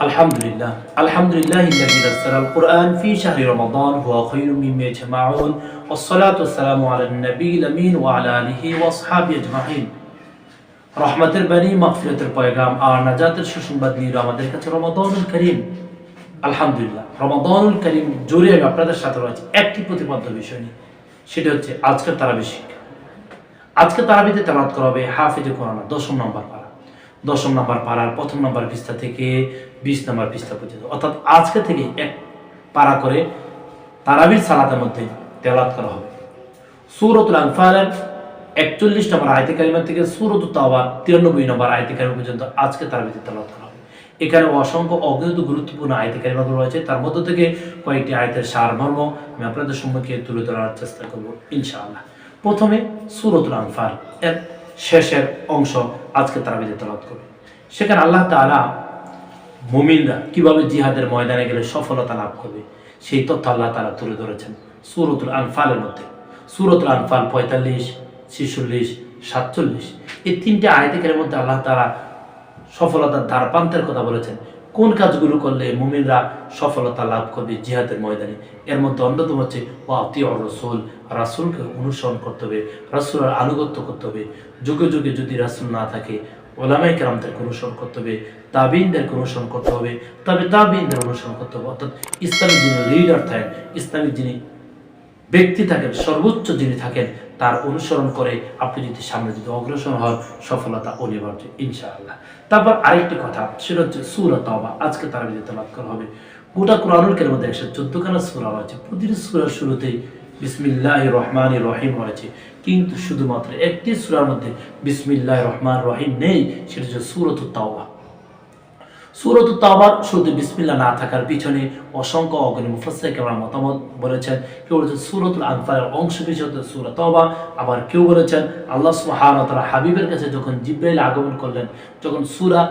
الحمد لله الحمد لله الذي نزل القرآن في شهر رمضان هو خير مما يجمعون والصلاة والسلام على النبي الأمين وعلى آله وأصحابه أجمعين রহমতের বাণী মাগফিরাতের পয়গাম আর নাজাতের সুসংবাদ নিয়ে এলো আমাদের কাছে রমাদানুল করিম আলহামদুলিল্লাহ রমাদানুল করিম জুড়ে আমি আপনাদের সাথে রয়েছে একটি প্রতিপাদ্য বিষয় নিয়ে সেটা হচ্ছে আজকের তারাবি শিক্ষা আজকে তারাবিতে তেলাওয়াত করা হবে হাফিজে কোরআন দশম নম্বর পারা দশম নম্বর পাড়ার প্রথম নম্বর পৃষ্ঠা থেকে বিশ নম্বর পৃষ্ঠা পর্যন্ত। অর্থাৎ আজকে থেকে এক পারা করে তারাবির সালাতের মধ্যে তেলাত করা হবে। সুরতুল আনফালের একচল্লিশ নম্বর আয়তে কারিমা থেকে সুরত তাওবার তিরানব্বই নম্বর আয়তে কারিমা পর্যন্ত আজকে তারাবিতে তেলাত করা হবে। এখানে অসংখ্য অজ্ঞাত গুরুত্বপূর্ণ আয়তে কারিমাগুলো রয়েছে। তার মধ্য থেকে কয়েকটি আয়তের সারমর্ম আমি আপনাদের সম্মুখে তুলে ধরার চেষ্টা করব, ইনশাআল্লাহ। প্রথমে সুরতুল আনফাল, এর শেষের অংশ আজকে তারা বেজে তলাত করবে। সেখানে আল্লাহ তালা মুমিনরা কীভাবে জিহাদের ময়দানে গেলে সফলতা লাভ করবে, সেই তথ্য আল্লাহ তালা তুলে ধরেছেন সুরতুল আনফালের মধ্যে। সুরতুল আনফাল পঁয়তাল্লিশ ছিচল্লিশ সাতচল্লিশ। এই তিনটে আয়তিকের মধ্যে আল্লাহ তালা সফলতার দ্বারপান্তের কথা বলেছেন। কোন কাজগুলো করলে মুমিনরা সফলতা লাভ করবে জিহাদের ময়দানে? এর মধ্যে অন্যতম হচ্ছে অতি রসুল রাসুলকে অনুসরণ করতে হবে, রাসুলের আনুগত্য করতে হবে। যুগে যুগে যদি রাসুল না থাকে ওলামাই কেরামদেরকে অনুসরণ করতে হবে তাবিনদেরকে অনুসরণ করতে হবে, তবে তাবিনদের অনুসরণ করতে হবে। অর্থাৎ ইসলামিক যিনি লিডার থাকেন ইসলামিক যিনি ব্যক্তি থাকেন, সর্বোচ্চ যিনি থাকেন, তার অনুসরণ করে আপনি যদি সামনে যদি অগ্রসর হন, সফলতা অনিবার্য, ইনশাআল্লাহ। তারপর আরেকটি কথা, সেটা হচ্ছে সুরা তবা আজকে তার বিদিত লাভ করা হবে। গোটা কোরআনুল কের মধ্যে একশো চোদ্দখানা সুরা রয়েছে। প্রতিটি সুরার শুরুতেই বিসমিল্লাহ রহমান রহিম রয়েছে। কিন্তু শুধুমাত্র একটি সুরার মধ্যে বিসমিল্লাহ রহমান রহিম নেই, সেটা হচ্ছে সুরত তাওবা। সুরত তাওবার শুধু বিসমিল্লা না থাকার পিছনে অসংখ্য অগ্নি মুফাসসার কেমন মতামত বলেছেন। কেউ বলেছেন সুরতুল আনফালের অংশ হিসেবে সুরত তাওবা, আবার কেউ বলেছেন আল্লাহ ওয়া হাবিবের কাছে যখন জিব্রাইল আগমন করলেন, যখন সূরা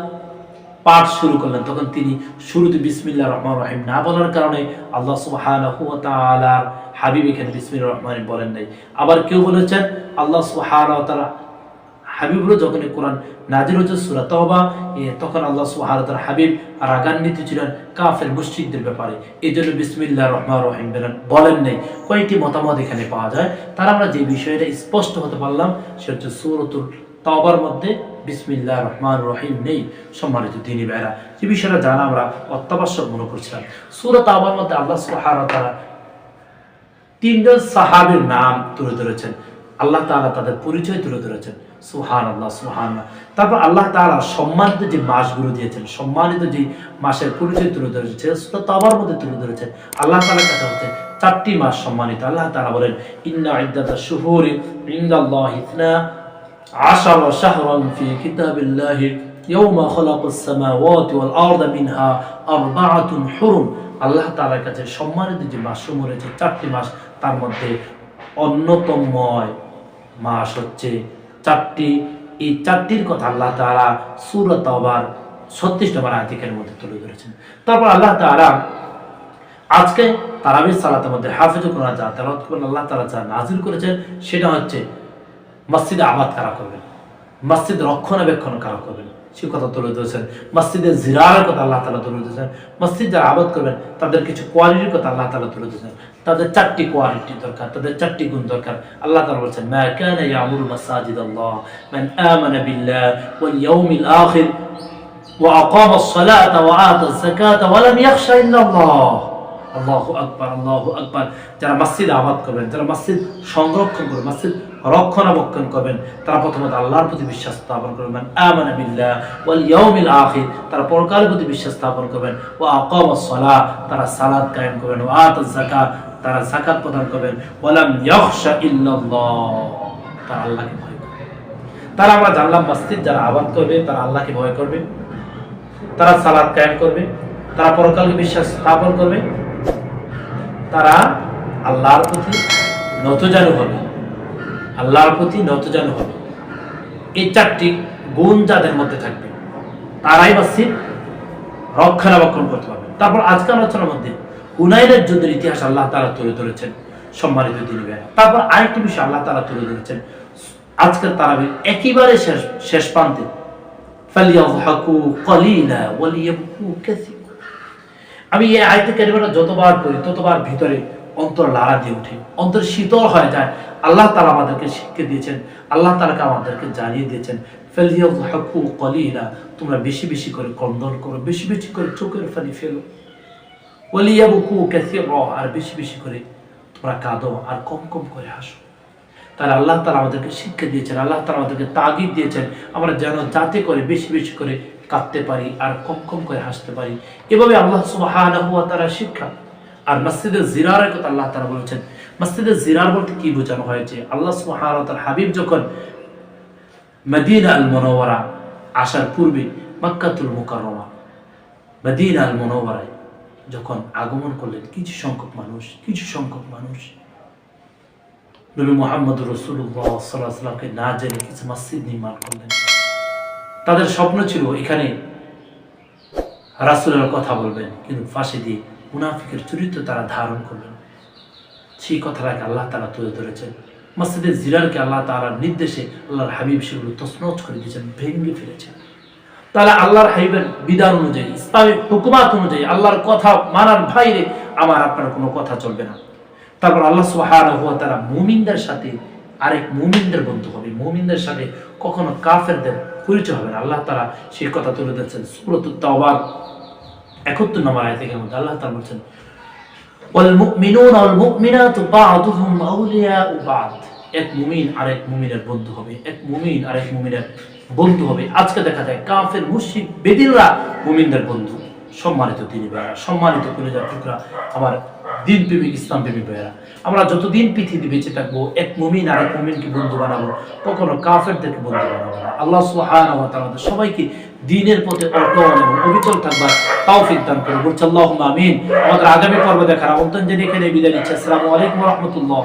পাঠ শুরু করলেন, তখন তিনি শুরুতে বিসমিল্লাহ রহমান রহিম না বলার কারণে আল্লাহ সুবহানাহু ওয়া তাআলার হাবিব এখানে বিসমিল্লাহ রহমান বলেন নাই। আবার কেউ বলেছেন আল্লাহ সুবহানাহু তাআলা যখন কোরআন নাজির হচ্ছে সুরা তওবা, এ তখন আল্লাহ তাআলা হাবিব রাগান্বিত ছিলেন কাফের মুশরিকদের ব্যাপারে। এই জন্য বিসমিল্লাহ রহমান রহিম বলেন নাই, কয়েকটি মতামত এখানে পাওয়া যায়। তার আমরা যে বিষয়টা স্পষ্ট হতে পারলাম সে হচ্ছে সুরতুল তওবার মধ্যে বিসমিল্লাহ রহমান রহিম নেই, সম্মানিত দিনী ভাইরা যে বিষয়টা জানা আমরা অত্যাবশ্যক মনে করছিলাম। সুরত আবার মধ্যে আল্লাহ ওয়া তাআলা তিনজন সাহাবের নাম তুলে ধরেছেন। আল্লাহ তাআলা তাদের পরিচয় তুলে ধরেছেন। সুহান আল্লাহ সুহান তারপর আল্লাহ তাআলা সম্মানিত যে মাসগুলো দিয়েছেন, সম্মানিত যে মাসের পরিচয় তুলে ধরেছেন সেটা মধ্যে তুলে ধরেছেন আল্লাহ কাছে হচ্ছে চারটি মাস সম্মানিত। আল্লাহ তাআলা বলেন, ইন্না ইদ্দাতা শুহুরি ইনদাল্লাহি ইসনা আশারা শাহরান ফি ওয়াল আরদা মিনহা আরবাআতুন হুরুম। আল্লাহ তাআলার কাছে সম্মানিত যে মাসসমূহ রয়েছে, চারটি মাস তার মধ্যে অন্যতময় মাস হচ্ছে চারটি, এই চারটির কথা আল্লাহ তালা সুরত আবার ছত্রিশ নম্বর আয়তিকের মধ্যে তুলে ধরেছেন। তারপর আল্লাহ তালা আজকে তারাবির সালাতের মধ্যে হাফিজ কোরআন যা তালাত করবেন আল্লাহ তালা যা নাজির করেছেন, সেটা হচ্ছে মসজিদে আবাদ কারা করবেন? মসজিদ রক্ষণাবেক্ষণ কারা করবেন? সে কথা তুলে ধরেছেন। মসজিদের জিরারের কথা আল্লাহ তালা তুলে ধরেছেন। মসজিদ যারা আবাদ করবেন, তাদের কিছু কোয়ালিটির কথা আল্লাহ তালা তুলে ধরেছেন। তাদের চারটি কোয়ালিটি দরকার, তাদের চারটি গুণ দরকার। আল্লাহ তালা বলছেন, মা কানা ইয়ামুরু মাসাজিদ আল্লাহ মান আমানা বিল্লাহ ওয়াল ইয়াউমিল আখির ওয়া আকামা আস-সালাতা ওয়া আতা আয-যাকাতা ওয়া লাম ইয়াখশা ইল্লা আল্লাহ আল্লাহু আকবার আল্লাহু আকবার। যারা মসজিদ আবাদ করবেন, যারা মসজিদ সংরক্ষণ করবেন, মসজিদ রক্ষণাবেক্ষণ করবেন, তারা প্রথমত আল্লাহর প্রতি বিশ্বাস স্থাপন করবেন। আমানা বিল্লাহ ওয়াল ইয়াউমিল আখির, তারা পরকালের প্রতি বিশ্বাস স্থাপন করবেন। ওয়া আকামাস সালাহ তারা সালাত কায়েম করবেন। ওয়া আতাজ যাকাত, তারা যাকাত প্রদান করবেন। ওয়ালাম ইয়াখশা ইল্লাল্লাহ, তারা আল্লাহকে ভয় করবে। তারা আমরা জানলাম মসজিদ যারা আবাদ করবে, তারা আল্লাহকে ভয় করবে। তারা সালাত কায়েম করবে। তারা পরকালকে বিশ্বাস স্থাপন করবে। তারা আল্লাহর প্রতি নতজানু হবে। আল্লাহর প্রতি নতজানু হবে। এই চারটি গুণ যাদের মধ্যে থাকবে, তারাই মসজিদ রক্ষণাবেক্ষণ করতে পারবে। তারপর আজকাল আলোচনার মধ্যে হুনাইনের যুদ্ধের ইতিহাস আল্লাহ তারা তুলে ধরেছেন, সম্মানিত দিনী ভাইরা তারপর আরেকটি বিষয় আল্লাহ তারা তুলে ধরেছেন, আজকের তারাবির একেবারে শেষ শেষ প্রান্তে, ফালিয়াযহাকু ক্বালিলা ওয়ালিয়াবকু কাসীরা। আমি এই আয়তে কারিমাটা যতবার করি ততবার ভিতরে অন্তর লাড়া দিয়ে উঠে। অন্তর শীতল হয়ে যায়। আল্লাহ তালা আমাদেরকে শিক্ষা দিয়েছেন। আল্লাহ তালাকে আমাদেরকে জানিয়ে দিয়েছেন কলিলা তোমরা বেশি বেশি করে কন্দন করো, বেশি বেশি করে চোখের ফানি ফেলো। ওলিয়াবুকু ক্যাসির আর বেশি বেশি করে তোমরা কাঁদো আর কম কম করে হাসো। তাহলে আল্লাহ তালা আমাদেরকে শিক্ষা দিয়েছেন, আল্লাহ তালা আমাদেরকে তাগিদ দিয়েছেন। আমরা যেন যাতে করে বেশি বেশি করে কাঁদতে পারি আর কম কম করে হাসতে পারি। এভাবে আল্লাহ সুবহানাহু ওয়া তাআলা শিক্ষা। আর মসজিদে জিরারের কথা আল্লাহ তাআলা বলেছেন। মসজিদে জিরার বলতে কি বোঝানো হয়েছে? আল্লাহ ওয়া হাবিব যখন মদিনা আল মনোয়ারা আসার পূর্বে মক্কাতুল মুকাররমা, মদিনা আল মনোয়ারায় যখন আগমন করলেন, কিছু সংখ্যক মানুষ, কিছু সংখ্যক মানুষ, নবী মোহাম্মদ রসুল্লাহ সাল্লাহ সাল্লামকে না জেনে কিছু মসজিদ নির্মাণ করলেন। তাদের স্বপ্ন ছিল এখানে রাসুলের কথা বলবেন, কিন্তু ফাঁসি দিয়ে মুনাফিকের চরিত্র তারা ধারণ করবেন। সেই কথাটাকে আল্লাহ তালা তুলে ধরেছেন। মসজিদের জিরারকে আল্লাহ তালার নির্দেশে আল্লাহর হাবিব সেগুলো তসনচ করে দিয়েছেন, ভেঙে ফেলেছেন। তাহলে আল্লাহর হাবিবের বিধান অনুযায়ী ইসলামিক হুকুমাত অনুযায়ী আল্লাহর কথা মানার বাইরে আমার আপনার কোনো কথা চলবে না। তারপর আল্লাহ সুবহানাহু ওয়া তারা মুমিনদের সাথে আরেক মুমিনদের বন্ধু হবে। মুমিনদের সাথে কখনো কাফেরদের পরিচয় হবে না। আল্লাহ তারা সেই কথা তুলে ধরছেন। সুরত তাওবার 71 নম্বর আয়াতের মধ্যে আল্লাহ তারা বলছেন والمؤمنون والمؤمنات بعضهم মুমিনাতু بعض এক মুমিন আরেক মুমিনের বন্ধু হবে। এক মুমিন আরেক মুমিনের বন্ধু হবে। আজকে দেখা যায় কাফের, মুশরিক, বেদিনরা মুমিনদের বন্ধু। সম্মানিত তিনি ভাইয়া সম্মানিত কলেজার টুকরা, আমার দিন প্রেমিক ইসলাম প্রেমিক ভাইয়া আমরা যতদিন পৃথিবী বেঁচে থাকব, এক মুমিন আর এক মুমিনকে বন্ধু বানাবো, কখনো কাফেরদেরকে বন্ধু বানাবো না। আল্লাহ তাআলা আমাদের সবাইকে দিনের পথে অটল এবং অবিচল থাকবার তৌফিক দান করুন। বলছে আমিন। আমাদের আগামী পর্ব দেখার আমন্ত্রণ জানিয়ে এখানে বিদায় নিচ্ছি। আসসালামু আলাইকুম রাহমাতুল্লাহ।